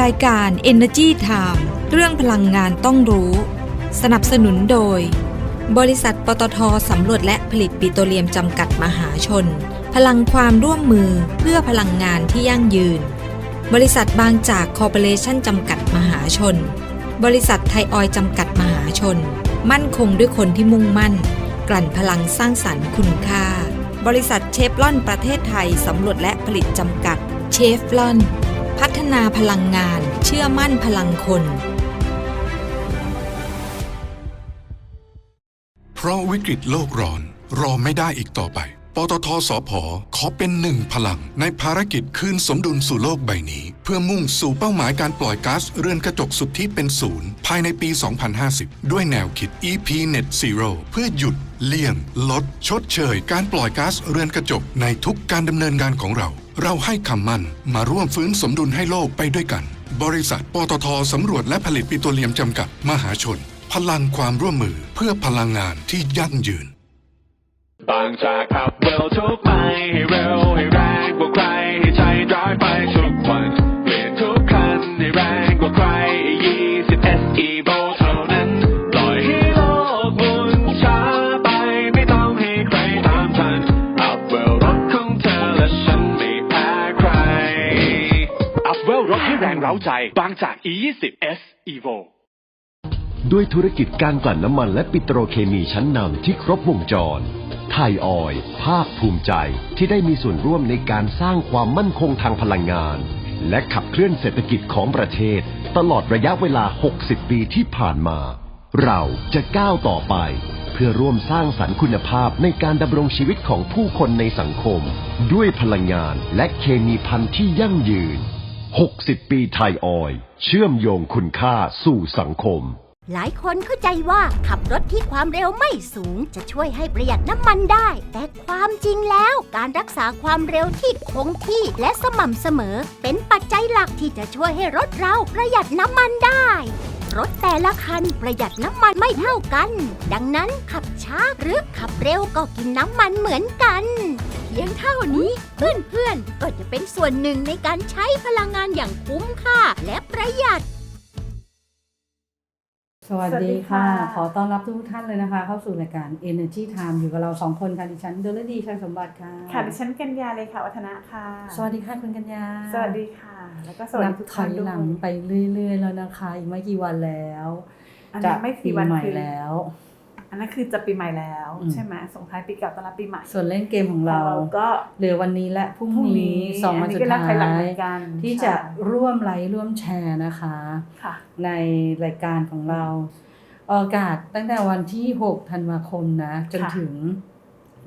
รายการ Energy Time เรื่องพลังงานต้องรู้ สนับสนุนโดย บริษัทปตทสำรวจและผลิตปิโตรเลียมจำกัดมหาชน พลังความร่วมมือเพื่อพลังงานที่ยั่งยืน บริษัทบางจากคอร์ปอเรชั่นจำกัดมหาชน บริษัทไทยออยจำกัดมหาชน มั่นคงด้วยคนที่มุ่งมั่น กลั่นพลังสร้างสรรค์คุณค่า บริษัทเชฟลอนประเทศไทยสำรวจและผลิตจำกัดเชฟลอน พัฒนาพลังงาน เชื่อมั่นพลังคน เพราะวิกฤตโลกร้อน รอไม่ได้อีกต่อไป ปตทสพขอเป็นหนึ่งพลัง ในภารกิจคืนสมดุลสู่โลกใบนี้ เพื่อมุ่งสู่เป้าหมายการปล่อยก๊าซเรือนกระจกสุทธิเป็นศูนย์ภายในปี 2050 ด้วยแนวคิด EP Net Zero เพื่อหยุด เลี่ยง ลด ชดเชย การปล่อยก๊าซเรือนกระจกในทุกการดำเนินงานของเรา เราให้คำมั่นมาร่วมฟื้นสมดุลให้โลกไปด้วยกัน บริษัทปตทสำรวจและผลิตปิโตรเลียมจำกัดมหาชน พลังความร่วมมือเพื่อพลังงานที่ยั่งยืนบางจากขับเร็วทุกไปให้เร็ว ใจบางจาก E20 S Evo ด้วยธุรกิจการกลั่นน้ำมันและปิโตรเคมีชั้นนำที่ครบวงจร ไทยออยภาคภูมิใจที่ได้มีส่วนร่วมในการสร้างความมั่นคงทางพลังงาน และขับเคลื่อนเศรษฐกิจของประเทศ ตลอดระยะเวลา 60 ปีที่ผ่านมา เราจะก้าวต่อไป เพื่อร่วมสร้างสรรค์คุณภาพในการดำรงชีวิตของผู้คนในสังคม ด้วยพลังงานและเคมีพันธุ์ที่ยั่งยืน 60 ปีไทยออย เชื่อมโยงคุณค่าสู่สังคม หลายคนเข้าใจว่าขับรถที่ความเร็วไม่สูง จะช่วยให้ประหยัดน้ำมันได้ แต่ความจริงแล้วการรักษาความเร็วที่คงที่และสม่ำเสมอ เป็นปัจจัยหลักที่จะช่วยให้รถเราประหยัดน้ำมันได้ รถแต่ละคันประหยัดน้ำมันไม่เท่ากัน ดังนั้นขับช้าหรือขับเร็วก็กินน้ำมันเหมือนกัน เพียงเท่านี้เพื่อนๆก็จะเป็นส่วนหนึ่งในการใช้พลังงานอย่างคุ้มค่าและประหยัด วัสสวัสดีดีค่ะค่ะ ขอต้อนรับทุกท่านเลยนะคะ เข้าสู่รายการ Energy Time อยู่กับเราสองคนค่ะดิฉันเดลดีชัยสมบัติค่ะ ค่ะดิฉันกัญญาเลยค่ะวัฒนะค่ะ สวัสดีค่ะคุณกัญญา สวัสดีค่ะ แล้วก็สวัสนัดีบทุกถท่าอนยด้วยหลังไปเรื่อยๆ แล้วนะคะ อีกไม่กี่วันแล้วอันจะนี้ไม่ปีกี่วันใหม่คือแล้ว อันนั้นคือจะปีใหม่แล้วอืมใช่ไหมส่งท้ายปีเก่าต้อนรับปีใหม่ ส่วนเล่นเกมของเราก็เหลือวันนี้และพรุ่งพรุ่งนี้นี้สองวันอัสุดก็นับท้าถอยหลังเหยมือนกันที่จะใช่ร่วมไลฟ์ร่วมแชร์นะคะค่ะในรายการของเราออกอากาศตั้งแต่วันที่ 6 ธันวาคมนะ จนค่ะถึง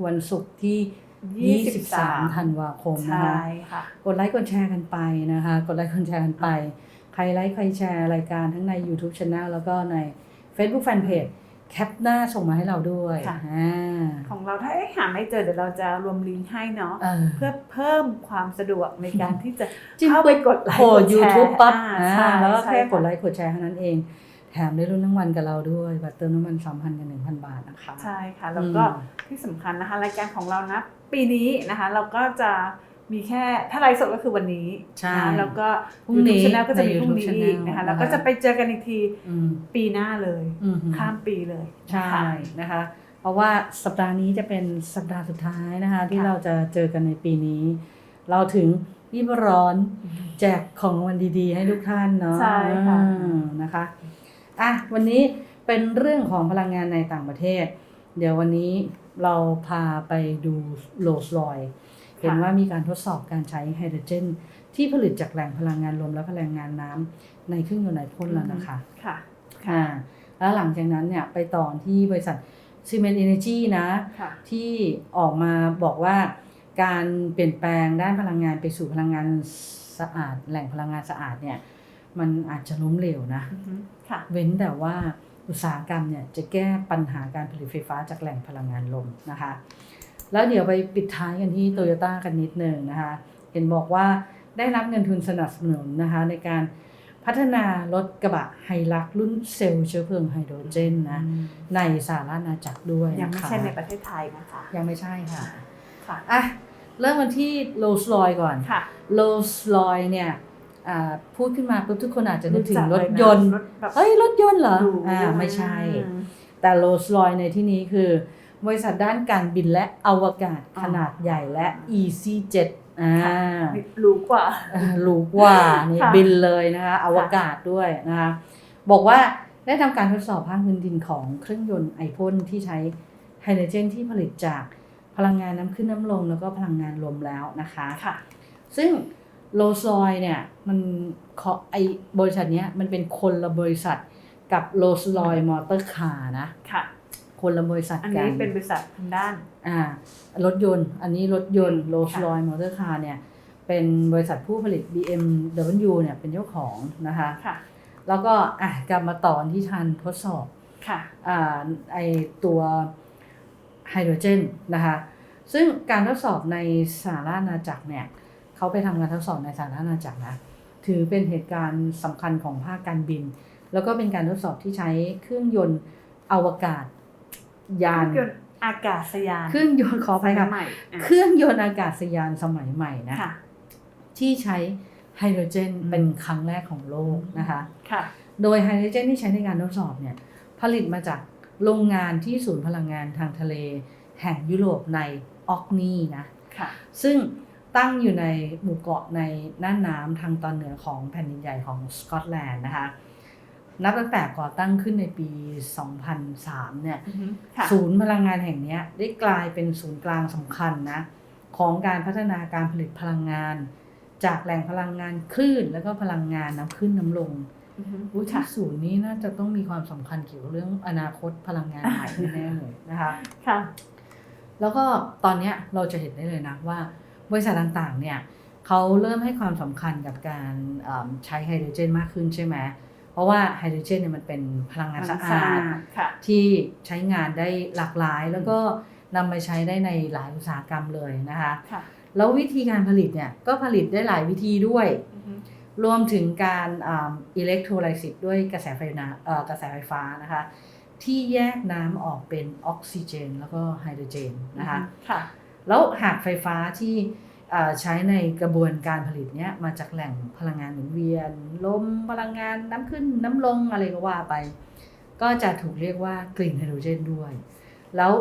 วันศุกร์ที่ 23 ธันวาคมนะใช่คะค่ะกดไลค์กดแชร์กันไปนะคะ กดไลค์กดแชร์กันไป ใครไลค์ใครแชร์รายการทั้งใน YouTube Channel แล้วก็ใน Facebook Fanpage แคปหน้าส่งมาให้เราด้วยค่ะอ่าของเราถ้าหาไม่เจอเดี๋ยวเราจะรวมลิงก์ให้เนาะเออเพื่อเพิ่มความสะดวกในการที่จะจิ้มเข้าไปกดไลค์โผล่กดแชร์ YouTube ปั๊บอ่าอ่าใช่แล้วก็ใช่แค่ค่ะกดไลค์กดแชร์เท่านั้นเองแถมได้รุ่นน้ำมันกับเราด้วยบัตรเติมน้ำมัน3,000กับ1,000บาทนะคะ ใช่ค่ะ แล้วก็อืมที่สำคัญนะคะ รายการของเรานะ ปีนี้นะคะ เราก็จะ มีแค่ถ้าไลฟ์สดก็คือวันนี้ใช่นะแล้วก็พรุ่งนี้ยูทูบช anel ก็จะมีในพรุ่งนี้ YouTube อีก channel นะคะนะคะแล้วก็จะไปเจอกันอีกทีอืมปีหน้าเลยอืมข้ามปีเลยใช่นะคะนะคะ เพราะว่าสัปดาห์นี้จะเป็นสัปดาห์สุดท้ายนะคะ ที่ค่ะเราจะเจอกันในปีนี้ เราถึงรีบร้อนแจกของรางวันดีๆ ให้ทุกท่านเนาะใช่ค่ะอืมนะคะอะวันนี้เป็นเรื่องของพลังงานในต่างประเทศ เดี๋ยววันนี้เราพาไปดูโลสลอย เห็นว่ามีการทดสอบการใช้ไฮโดรเจน ที่ผลิตจากแหล่งพลังงานลมและพลังงานน้ำในเครื่องยนต์ไอพ่นแล้วนะคะค่ะอ่าแล้วหลังจากนั้นเนี่ยไปต่อที่บริษัทซีเมนต์เอเนจีนะค่ะที่ออกมาบอกว่าการเปลี่ยนแปลงด้านพลังงานไปสู่พลังงานสะอาด แหล่งพลังงานสะอาดเนี่ยมันอาจจะล้มเหลวนะอือฮึค่ะเว้นแต่ว่าอุตสาหกรรมเนี่ยจะแก้ปัญหาการผลิตไฟฟ้าจากแหล่งพลังงานลมนะคะ แล้วเดี๋ยวไปปิดท้ายกันที่โตโยต้ากันนิดหนึ่งนะคะ เห็นบอกว่าได้รับเงินทุนสนับสนุนนะคะในการพัฒนารถกระบะไฮลักรุ่นเซลล์เชื้อเพลิงไฮโดรเจนนะในสหรัฐอาณาจักรด้วยยังไม่นะคะใช่ในประเทศไทยนะคะยังไม่ใช่ค่ะค่ะอะเริ่มกันที่โรลส์รอยก่อนค่ะโรลส์รอยเนี่ยอ่าพูดขึ้นมาปุ๊บทุกคนอาจจะนึกถึงรรู้ถจักเลยนะยนต์รถแบบเฮ้ยรถยนต์เหรอหรูอ่าไม่ใช่อืมแต่โรลส์รอยในที่นี้คือ บริษัทด้านการบินและอวกาศอ๋อขนาดใหญ่และ EasyJet อ่ารู้กว่าอ่ารู้กว่านี่ค่ะบินเลยนะคะอวกาศด้วยนะคะบอกว่าได้ทำการทดสอบภาคพื้นดินของเครื่องยนต์ไอพ่นที่ใช้ไฮโดรเจนที่ผลิตจากพลังงานน้ำขึ้นน้ำลงแล้วก็พลังงานลมแล้วนะคะค่ะ ซึ่งโรลส์รอยเนี่ยมันขอไอบริษัทเนี้ยมันเป็นคนละบริษัทกับโรลส์รอยมอเตอร์คาร์นะ ค่ะ คนละบริษัทอันกันี้นเป็นบริษัททางด้านอ่ารถยนต์ อันนี้รถยนต์โรลส์รอยมอเตอร์คาร์เนี่ยเป็นบริษัทผู้ผลิต BMW เนี่ยเป็นเจ้าของนะคะค่ะแล้วก็อะกลับมาต่อที่ทันทดสอบค่ะอ่าไอตัวไฮโดรเจนนะคะซึ่งการทดสอบในสหราชอาณาจักรเนี่ยเขาไปทำการทดสอบในสหราชอาณาจักรนะถือเป็นเหตุการณ์สำคัญของภาคการบิน แล้วก็เป็นการทดสอบที่ใช้เครื่องยนต์อวกาศ ยานเครื่องยนต์อากาศยาน เครื่องยนต์ขออภัยค่ะสมัใหม่อะเครื่องยนต์อากาศยานสมัยใหม่นะค่ะที่ใช้ไฮโดรเจนอืมเป็นครั้งแรกของโลกนะคะค่ะโดยไฮโดรเจนที่ใช้ในการทดสอบเนี่ยผลิตมาจากโรงงานที่ศูนย์พลังงานทางทะเล แห่งยุโรปในออกนีนะค่ะซึ่งตั้งอยู่ในหมู่เกาะในน่านน้ำทางตอนเหนือของแผ่นดินใหญ่ของสกอตแลนด์นะคะ นับตั้งแต่ก่อตั้งขึ้นในปี 2003 เนี่ยอือฮึค่ะศูนย์พลังงานแห่งเนี้ยได้กลายเป็นศูนย์กลางสำคัญนะของการพัฒนาการผลิตพลังงาน จากแหล่งพลังงานคลื่น แล้วก็พลังงานน้ำขึ้นน้ำลงอือฮึอุ๊ยที่ค่ะศูนย์นี้น่าจะต้องมีความสำคัญเกี่ยวกับเรื่องอนาคตพลังงานใหม่แน่ๆเลยนะคะค่ะ แล้วก็ตอนเนี้ยเราจะเห็นได้เลยนะว่า บริษัทต่างๆ เนี่ยเขาเริ่มให้ความสำคัญกับการเอิ่มใช้ไฮโดรเจนมากขึ้นใช่ไหม เพราะว่าไฮโดรเจนเนี่ยมันเป็นพลังงานสะอาดค่ะที่ใช้งานได้หลากหลาย แล้วก็นำไปใช้ได้ในหลายอุตสาหกรรมเลยนะคะค่ะแล้ววิธีการผลิตเนี่ยก็ผลิตได้หลายวิธีด้วยอือฮึรวมถึงการอิเล็กโทรไลซิสด้วยกระแสไฟนาเอ่อกระแสไฟฟ้านะคะที่แยกน้ำออกเป็นออกซิเจน แล้วก็ไฮโดรเจนนะคะค่ะแล้วหากไฟฟ้าที่เอ่อ ใช้ในกระบวนการผลิตเนี้ยมาจากแหล่งพลังงานหมุนเวียน ลมพลังงานน้ำขึ้นน้ำลงอะไรก็ว่าไป ก็จะถูกเรียกว่ากรีนไฮโดรเจนด้วย แล้ว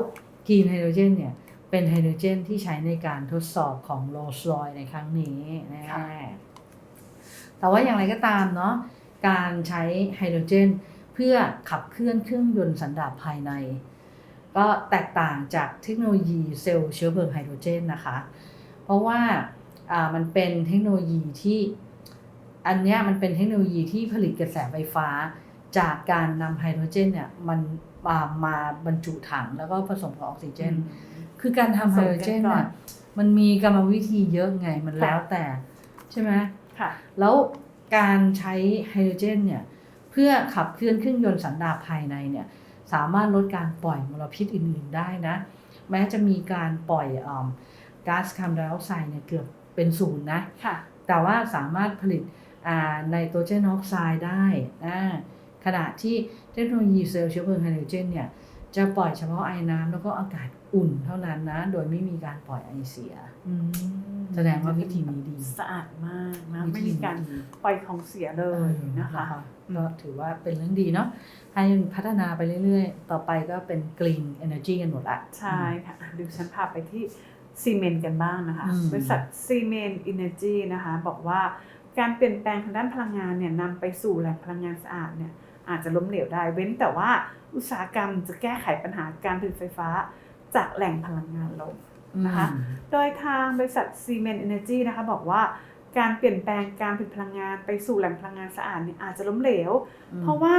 กรีนไฮโดรเจนเนี่ยเป็นไฮโดรเจนที่ใช้ในการทดสอบของโรลส์รอยในครั้งนี้นะค่ะแต่ว่าอย่างไรก็ตามเนาะการใช้ไฮโดรเจนเพื่อขับเคลื่อนเครื่องยนต์สันดาปภายใน ก็แตกต่างจากเทคโนโลยีเซลล์เชื้อเพลิงไฮโดรเจนนะคะ เพราะว่าอ่ามันเป็นเทคโนโลยีที่อันเนี้ยมันเป็นเทคโนโลยีที่ผลิตกระแสไฟฟ้า จากการนำไฮโดรเจนเนี่ยมันมามาบรรจุถังแล้วก็ผสมกับออกซิเจน คือการทำไฮโดรเจนผสมกันก่อน่ะนมันมีกรรมวิธีเยอะไงมันค่ะแล้วแต่ใช่ไหมค่ะ แล้วการใช้ไฮโดรเจนเนี่ยเพื่อขับเคลื่อนเครื่องยนต์สันดาปภายในเนี่ยสามารถลดการปล่อยมลพิษอื่นๆได้นะ แม้จะมีการปล่อยอม ก๊าซคาร์บอนไดออกไซด์เนี่ยเกือบเป็นศูนย์นะค่ะแต่ว่าสามารถผลิตไนโตรเจนออกไซด์ได้อ่าขณะที่เทคโนโลยีเซลล์เชื้อเพลิงไฮโดรเจนเนี่ยจะปล่อยเฉพาะไอ้น้ำแล้วก็อากาศอุ่นเท่านั้นนะ โดยไม่มีการปล่อยไอเสียอืมแสดงว่าวิธีนี้ดี สะอาดมากนะวิไม่ธีมีการนี้ดีปล่อยของเสียเลเอยอนะคะก็ถือว่าเป็นเรื่องดีเนาะให้มันพัฒนาไปเรื่อยๆ ต่อไปก็เป็น Green Energy กันหมดละใช่ค่ะดูฉันพาไปที่ ซีเมนต์กันบ้างนะคะอืมบริษัทซีเมนต์อินเนอร์จีนะคะ บอกว่าการเปลี่ยนแปลงทางด้านพลังงานเนี่ยนำไปสู่แหล่งพลังงานสะอาดเนี่ยอาจจะล้มเหลวได้ เว้นแต่ว่าอุตสาหกรรมจะแก้ไขปัญหาการผลิตไฟฟ้าจากแหล่งพลังงานลมนะคะ โดยทางบริษัทซีเมนต์เอเนจีนะคะบอกว่าการเปลี่ยนแปลงการผลิตพลังงานไปสู่แหล่งพลังงานสะอาดเนี่ยอาจจะล้มเหลวอืมเพราะว่า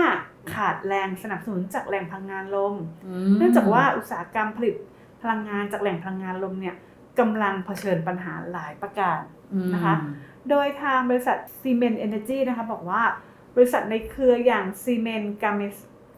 ขาดแรงสนับสนุนจากแหล่งพลังงานลมมเนื่องจากว่าอุตสาหกรรมผลิต พลังงานจากแหล่งพลังงานลมเนี่ยกำลังเผชิญปัญหาหลายประการอืมนะคะ โดยทางบริษัทซีเมนต์เอเนจีนะคะบอกว่าบริษัทในเครืออย่างซีเมนต์กาเม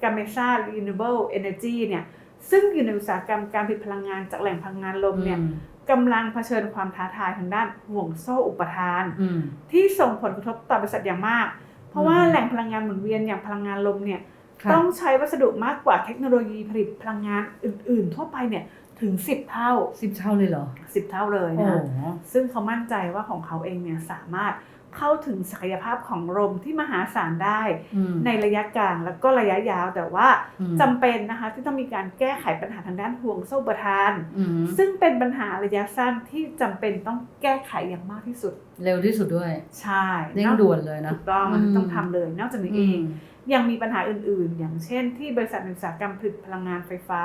กาเมซารีนิเบิลเอเนจีเนี่ยซึ่งอยู่ในอุตสาหกรรมการผลิตพลังงานจากแหล่งพลังงานลมเนี่ยอืมกำลังเผชิญความท้าทายทางด้านห่วงโซ่อุปทานอืมที่ส่งผลกระทบต่อบริษัทอย่างมาก เพราะว่าอืมแหล่งพลังงานหมุนเวียนอย่างพลังงานลมเนี่ยค่ะต้องใช้วัสดุมากกว่าเทคโนโลยีผลิตพลังงานอื่น ๆ ทั่วไปเนี่ย ถึง 10 เท่า สิบเท่าเลยเหรอ 10 เท่าเลยโอ้นะโหซึ่งเขามั่นใจว่าของเขาเองเนี่ยสามารถเข้าถึงศักยภาพของลมที่มหาศาลได้ อืม ในระยะกลางแล้วก็ระยะยาว แต่ว่าอืม จำเป็นนะคะที่ต้องมีการแก้ไขปัญหาทางด้านห่วงโซ่ประทาน อืมซึ่งเป็นปัญหาระยะสั้นที่จำเป็นต้องแก้ไขอย่างมากที่สุด เร็วที่สุดด้วยใช่เร่งด่วนเลยนะถูกต้องมันต้องทำเลย นอกจากนี้เองมยังมีปัญหาอื่นๆ อย่างเช่นที่บริษัทอุตสาหกรรมผลิตพลังงานไฟฟ้า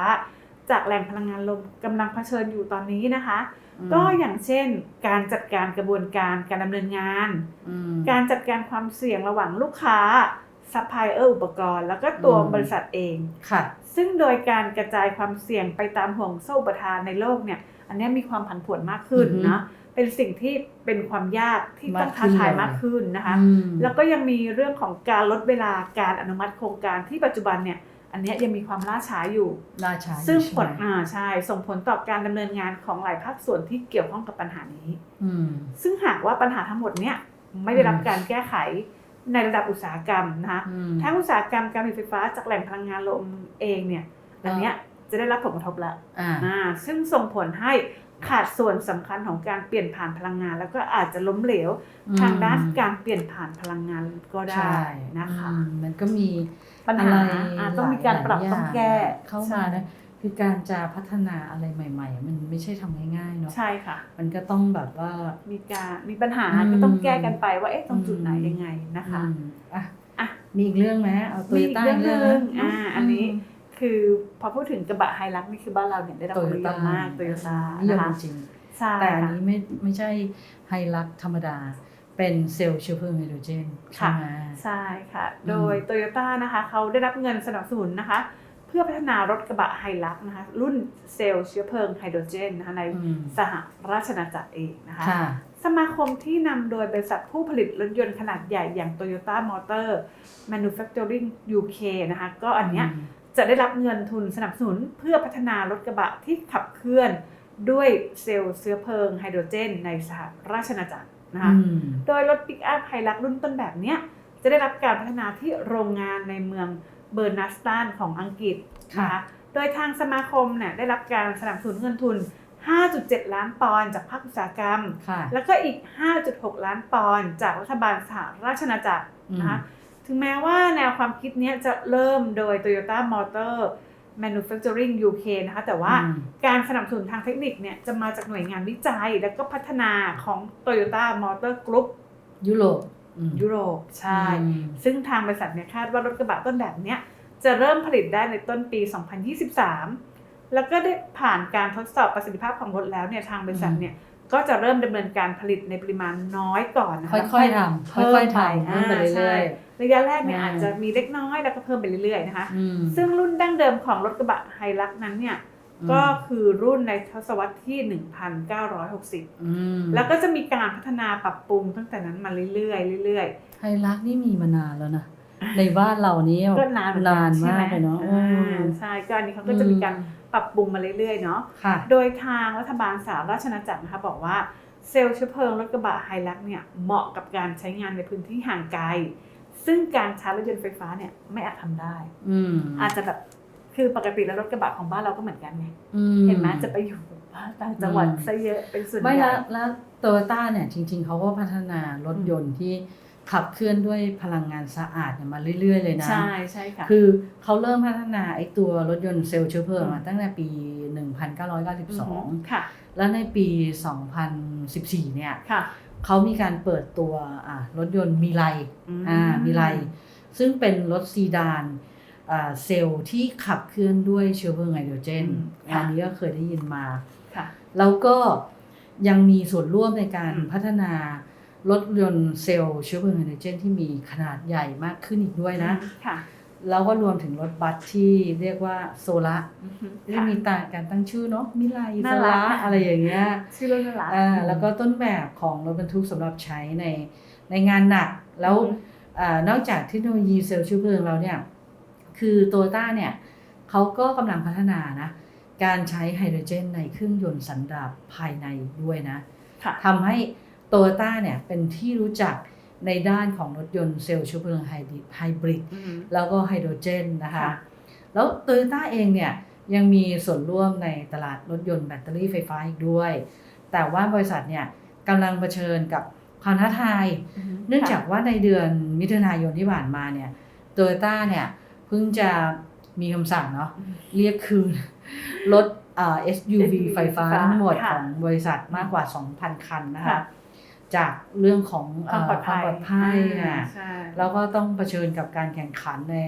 จากแหล่งพลังงานลมกำลังเผชิญอยู่ตอนนี้นะคะอืมก็อย่างเช่น การจัดการกระบวนการการดำเนินงานอืมการจัดการความเสี่ยงระหว่างลูกค้าซัพพลายเออร์อุปกรณ์ แล้วก็ตัวอืมบริษัทเองค่ะ ซึ่งโดยการกระจายความเสี่ยงไปตามห่วงโซ่อุปทานในโลกเนี่ย อันเนี้ยมีความผันผวนมากขึ้นอือฮึนะเป็นสิ่งที่เป็นความยากที่ต้องท้าทายมากขึ้นนะคะอืมแล้วก็ยังมีเรื่องของการลดเวลาการอนุมัติโครงการที่ปัจจุบันเนี่ย อันเนี้ยยังมีความล่าช้าอยู่ราชาอยู่ซึ่งใช่ผลไหมอ่าใช่ส่งผลต่อการดำเนินงานของหลายภาคส่วนที่เกี่ยวข้องกับปัญหานี้ อืมซึ่งหากว่าปัญหาทั้งหมดเนี่ยไม่ได้รับอืมการแก้ไขในระดับอุตสาหกรรมนะคะอืมทั้งอุตสาหกรรมการผลิตไฟฟ้าจากแหล่งพลังงานลมเองเนี่ยอันเนี้ยจะได้รับผลกระทบแล้วอ่าอ่าซึ่งส่งผลให้ ขาดส่วนสำคัญของการเปลี่ยนผ่านพลังงาน แล้วก็อาจจะล้มเหลวอืมทางด้านการเปลี่ยนผ่านพลังงานก็ได้ใช่นะคะอืมมันก็มีปัญหาอะไรอ่าต้องมีการปรับหลยๆต้องแก้ย่างเข้ามานะคือการจะพัฒนาอะไรใหม่ ๆ มันไม่ใช่ทำง่ายๆเนาะใช่ค่ะ มันก็ต้องแบบว่ามีการมีปัญหาอืมก็ต้องแก้กันไปว่าเอ๊ะตรงจุดไหนอืมยังไงนะคะอืมอะอะมีอีกเรื่องไหมเอาโตมีโยอีกต้าเรื่องหนึ่งนะอ่าอันนี้ คือพอพูดถึงกระบะไฮรักนี่คือบ้านเราเนี่ยได้รับโตความโยนิยต้ามมากโตโยต้านิยนะมคะจริงใช่ๆแต่อันค่ะนี้ไม่ไม่ใช่ไฮลักธรรมดา เป็นเซลล์เชื้อเพลิงไฮโดรเจนใช่ค่ะไหมใช่ค่ะอืมโดยโตโยต้านะคะเขาได้รับเงินสนับสนุนนะคะ เพื่อพัฒนารถกระบะไฮรักนะคะรุ่นเซลล์เชื้อเพลิงไฮโดรเจนนะคะในอืมสหราชอาณาจักรเองนะคะค่ะสมาคมที่นำโดยบริษัทผู้ผลิตรถยนต์ขนาดใหญ่อย่าง Toyota Motor Manufacturing UK นะคะ ก็อันเนี้ย จะได้รับเงินทุนสนับสนุนเพื่อพัฒนารถกระบะที่ขับเคลื่อนด้วยเซลล์เชื้อเพลิงไฮโดรเจน ในสหราชอาณาจักรนะคะอืมโดยรถปิกอัพไฮรักรุ่นต้นแบบเนี้ยจะได้รับการพัฒนาที่โรงงานในเมืองเบอร์นัสตันของอังกฤษนะคะค่ะโดยทางสมาคมเนี่ยได้รับการสนับสนุนเงินทุน 5.7 ล้านปอนด์จากภาคอุตสาหกรรมค่ะแล้วก็อีก 5.6 ล้านปอนด์จากรัฐบาลสหราชอาณาจักรนะคะ ถึงแม้ว่าแนวความคิดเนี้ยจะเริ่มโดย Toyota Motor Manufacturing UK นะคะ แต่ว่าอืมการสนับสนุนทางเทคนิคเนี่ยจะมาจากหน่วยงานวิจัย และก็พัฒนาของ Toyota Motor Group ยุโรปอืมยุโรปใช่อืมซึ่งทางบริษัทเนี่ยคาดว่ารถกระบะต้นแบบเนี้ยจะเริ่มผลิตได้ในต้นปี 2023 แล้วก็ได้ผ่านการทดสอบประสิทธิภาพของรถแล้วเนี่ยทางบริษัทเนี่ย ก็จะเริ่มดำเนินการผลิตในปริมาณน้อยก่อนนะคะค่อยๆทำค่อยๆทำเพิ่มไปเรื่อยๆระยะแรกเนี่ยอืมอาจจะมีเล็กน้อยแล้วก็เพิ่มไปเรื่อยๆนะคะๆอืมซึ่งรุ่นดั้งเดิมของรถกระบะไฮรักนั้นเนี่ยอืมก็คือรุ่นในทศวรรษที่ 1960อืมแล้วก็จะมีการพัฒนาปรับปรุงตั้งแต่นั้นมาเรื่อยๆเรื่อยๆไฮรักนี่มีมานานแล้วนะในบ้านเรานี้ก็นานเหมือนนานใช่มาไหกเลยเนาะอ่าอืมใช่ก็อันนี้เขาก็จะมีการ ปรับปรุงมาเรื่อยๆเนาะ ค่ะ โดยทางรัฐบาลสหราชอาณาจักรนะคะบอกว่าเซลล์เชื้อเพลิงรถกระบะไฮลักเนี่ยเหมาะกับการใช้งานในพื้นที่ห่างไกล ซึ่งการชาร์จรถยนต์ไฟฟ้าเนี่ยไม่อาจทำได้ อืมอาจจะแบบคือปกติแล้วรถกระบะของบ้านเราก็เหมือนกันไง อืเห็นไหมจะไปอยู่ต่างจังหวัดอืมซะเยอะเป็นส่วนใหไม่ญ่ แล้วแล้วโตโยต้าเนี่ยจริง ๆเขาก็พัฒนารถยนต์ที่ ขับเคลื่อนด้วยพลังงานสะอาดเนี่ยมาเรื่อย ๆ เลยนะ ใช่ใช่ค่ะ คือเขาเริ่มพัฒนาไอ้ตัวรถยนต์เซลล์เชื้อเพลิงอืมามตั้งแต่ปี 1992 ค่ะ แล้วในปี 2014 เนี่ยค่ะเขามีการเปิดตัวอ่ารถยนต์มีไลอืมอ่ามีไลซึ่งเป็นรถซีดานอ่าเซลล์ที่ขับเคลื่อนด้วยเชื้อเพลิงไฮโดรเจนอืมค่ะอันนี้ก็เคยได้ยินมาค่ะแล้วก็ยังมีส่วนร่วมในการอืมพัฒนา รถยนต์เซลล์เชื้อเพลิงไฮโดรเจนที่มีขนาดใหญ่มากขึ้นอีกด้วยนะค่ะแล้วก็รวมถึงรถบัสที่เรียกว่าโซล่าอือฮึที่มีตาการตั้งชื่อเนาะมิไลโซน่ารัล่ากอะไรอย่างเงี้ยชื่อรถน่ารักอ่าแล้วก็ต้นแบบของรถบรรทุกสำหรับใช้ในในงานหนัก แล้วอือฮึอานอกจากเทคโนโลยีเซลล์เชื้อเพลิงแล้วเนี่ย คือโตโยต้าเนี่ยเขาก็กำลังพัฒนานะ การใช้ไฮโดรเจนในเครื่องยนต์สันดาปภายในด้วยนะค่ะทำให้ โตโยต้าเนี่ยเป็นที่รู้จักในด้านของรถยนต์เซลล์เชื้อเพลิงไฮบริดไฮบริดอือฮึแล้วก็ไฮโดรเจนนะคะค่ะแล้วโตโยต้าเองเนี่ยยังมีส่วนร่วมในตลาดรถยนต์แบตเตอรี่ไฟฟ้าอีกด้วย แต่ว่าบริษัทเนี่ยกำลังเผชิญกับความท้าทาย เนื่องจากว่าในเดือนมิถุนายนที่ผ่านมาเนี่ยโตโยต้าเนี่ยเพิ่งจะมีคำสั่งเนาะเรียกคืนรถอ่า SUV ไฟฟ้าทั้งหมดค่ะของบริษัทมากกว่า 2,000 คันนะคะค่ะ จากเรื่องของความปลอดภัยเความปลอดภัยอ่าอะใช่แล้วก็ต้องเผชิญกับการแข่งขันใน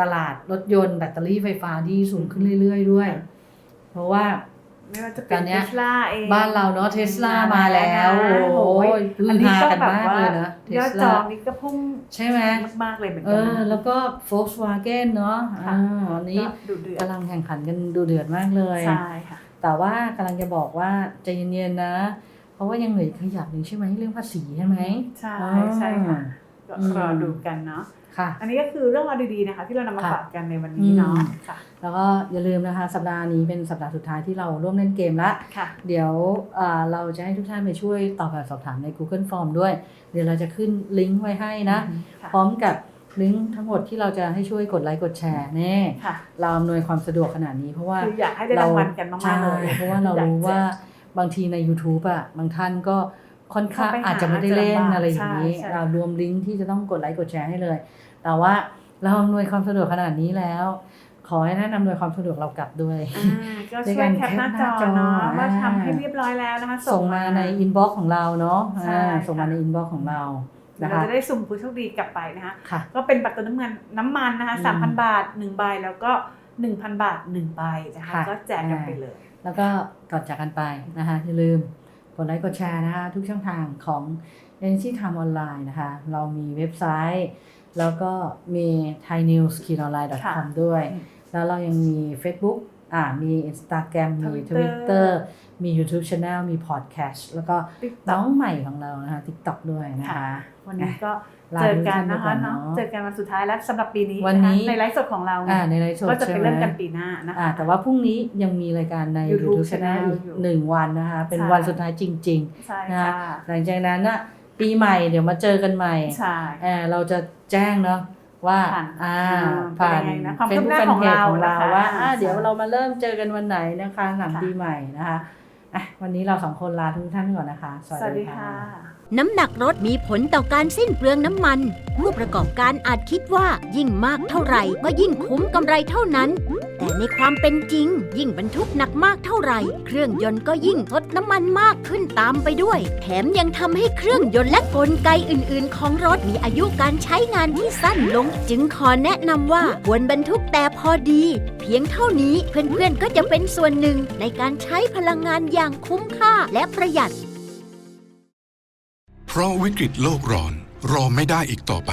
ตลาดรถยนต์แบตเตอรี่ไฟฟ้าที่สูงขึ้นเรื่อย ๆ ด้วย เพราะว่าไม่ว่าจะตเป็อนนเนี้เทยสลาเองบ้านเราเนอะเทสลามาแล้วนะโอ้ยอันนี้ก็ฮือฮากันแบบมากว่าเลยนะยอด Tesla จองนี่ก็พุ่งใช่ไหมมากๆเลยเหมือนเอกันอนะแล้วก็ Volkswagen เนาะค่ะอ่าอันนี้ก็ดูเดือดกำลังแข่งขันกันดูเดือดมากเลย ใช่ค่ะ แต่ว่ากำลังจะบอกว่าใจเย็นๆนะ เพราะว่ายังเหลืออีกขยับหนึ่งใช่ไหมเรื่องภาษีใช่ไหมใช่อ่าใช่ค่ะก็อืมรอดูกันเนาะค่ะ อันนี้ก็คือเรื่องราวดีๆนะคะ ที่เรานำมาค่ะฝากกันในวันนี้เนาะอืมค่ะแล้วก็อย่าลืมนะคะ สัปดาห์นี้เป็นสัปดาห์สุดท้ายที่เราร่วมเล่นเกมละค่ะเดี๋ยวอ่าเราจะให้ทุกท่านไปช่วยตอบแบบสอบถามใน Google Form ด้วย เดี๋ยวเราจะขึ้นลิงก์ไว้ให้นะค่ะพร้อมกับลิงก์ทั้งหมดที่เราจะให้ช่วยกดไลค์กดแชร์แน่ค่ะเราอำนวยความสะดวกขนาดนี้เพราะว่าคืออยากให้ได้รางวัลกันมากๆเลยใช่เพราะว่าเรารู้ว่า บางทีใน YouTube อะบางท่านก็ค่อนข้างเข้าไปหาอาจจะไม่ได้เล่นอาจจะลำบากอะไรอย่างนี้ใช่ใช่เรารวมลิงก์ที่จะต้องกดไลค์กดแชร์ให้เลย แต่ว่าเราอำนวยความสะดวกขนาดนี้แล้ว ขอให้ท่านอำนวยความสะดวกเรากลับด้วยอ่าก็ช่วยแคปหน้าจอเนาะว่าทำให้เรียบร้อยแล้วนะคะส่งมาในอินบ็อกซ์ของเราเนาะใช่อ่าค่ะส่งมาในอินบ็อกซ์ของเราเดี๋ยนะวเราคะจะได้สุ่มผู้โชคดีกลับไปนะคะค่ะก็เป็นบัตรเติมน้ำมันน้ำมันนะคะอืมสามพันบาทหนึ่งใบแล้วก็หนึ่งพันบาทหนึ่งใบนะคะค่ะก็แจกกันไปเลย แล้วก็ก่อนจากกันไปนะคะอย่าลืมกดไลค์กดแชร์นะคะทุกช่องทางของ Energy Time ออนไลน์นะคะ เรามีเว็บไซต์ แล้วก็มี thainews k i n o n l i n e ค่ะ com ด้วยอืมแล้วเรายังมี Facebook อ่ามี Instagram มี Twitter Twitter มี YouTube Channel มี Podcast แล้วก็ TikTok น้องใหม่ของเรานะคะ TikTok ด้วยนะคะค่ะวันนี้ก็ลาเจอทุกันท่านะไปคะก่อเนาะเจอกันวันสุดท้ายแล้วสำหรับปีนี้วันนี้ะคะในไลฟ์สดของเราอ่าในไลฟ์สดก็จะใช่ไปไหมเริ่มกันปีหน้านะคะอ่าแต่ว่าพรุ่งนี้ยังมีรายการใน YouTube YouTube Channel Channel อีกอยู่หนึ่งวันนะคะ เป็นใช่วันสุดท้ายจริงใช่ๆนะค่ะคะหลังจากนั้นนะปีใหม่เดี๋ยวมาเจอกันใหม่ใช่อ่าเราจะแจ้งเนาะ ว่าผ่านอ่าอ่าผ่านเป็นยังไงนะความเฟซคืบบุ๊หกน้าแฟนเพจของของเราเรานะคะว่าอ่าใช่เดี๋ยวเรามาเริ่มเจอกันวันไหนนะคะหลังค่ะปีใหม่นะคะอะวันนี้เราสองคนลาทุกท่านก่อนนะคะ สวัสดีค่ะ น้ำหนักรถมีผลต่อการสิ้นเปลืองน้ำมัน ผู้ประกอบการอาจคิดว่ายิ่งมากเท่าไหร่ก็ยิ่งคุ้มกำไรเท่านั้น แต่ในความเป็นจริง ยิ่งบรรทุกหนักมากเท่าไหร่ เครื่องยนต์ก็ยิ่งทดน้ำมันมากขึ้นตามไปด้วย แถมยังทำให้เครื่องยนต์และกลไกอื่น ๆ ของรถมีอายุการใช้งานที่สั้นลง จึงขอแนะนำว่าควรบรรทุกแต่พอดี เพียงเท่านี้เพื่อนๆก็จะเป็นส่วนหนึ่งในการใช้พลังงานอย่างคุ้มค่าและประหยัด เพราะวิกฤตโลกร้อนรอไม่ได้อีกต่อไป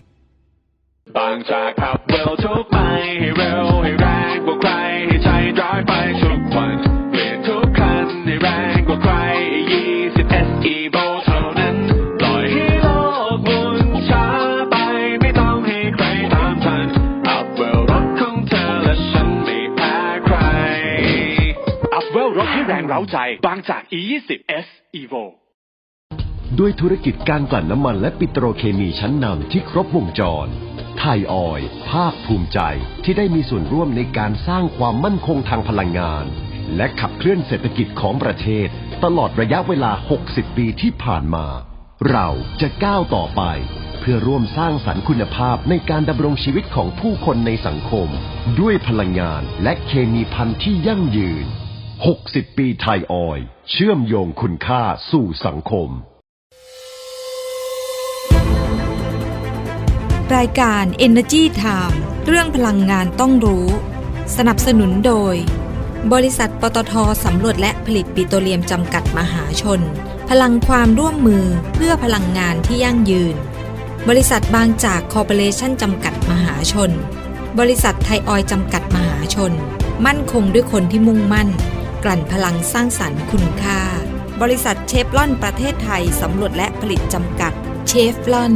บางจากขับเร็วทุกไปให้เร็วให้แรงกว่าใครให้ใช้ดรายไปทุกวันเปลี่ยนทุกคันให้แรงกว่าใคร20 SE v o เท่านั้นปล่อยให้โลกหมุนช้าไปไม่ต้องให้ใครตามทันอัพเวลรถของเธอและฉันไม่แพ้ใครอัพเวลรถที่แรงเร้าใจ บางจาก E20 S Evo ด้วยธุรกิจการกลั่นน้ำมันและปิโตรเคมีชั้นนำที่ครบวงจร ไทยออยภาคภูมิใจที่ได้มีส่วนร่วมในการสร้างความมั่นคงทางพลังงาน และขับเคลื่อนเศรษฐกิจของประเทศ ตลอดระยะเวลา 60 ปีที่ผ่านมา เราจะก้าวต่อไป เพื่อร่วมสร้างสรรค์คุณภาพในการดำรงชีวิตของผู้คนในสังคม ด้วยพลังงานและเคมีพันธุ์ที่ยั่งยืน 60 ปีไทยออย เชื่อมโยงคุณค่าสู่สังคม รายการ Energy Time เรื่องพลังงานต้องรู้ สนับสนุนโดย บริษัทปตทสำรวจและผลิตปิโตรเลียมจำกัดมหาชน พลังความร่วมมือเพื่อพลังงานที่ยั่งยืน บริษัทบางจากคอร์ปอเรชั่นจำกัดมหาชน บริษัทไทยออยจำกัดมหาชน มั่นคงด้วยคนที่มุ่งมั่น กลั่นพลังสร้างสรรค์คุณค่า บริษัทเชฟลอนประเทศไทยสำรวจและผลิตจำกัดเชฟลอน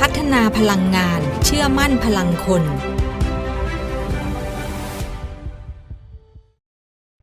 พัฒนาพลังงาน เชื่อมั่นพลังคน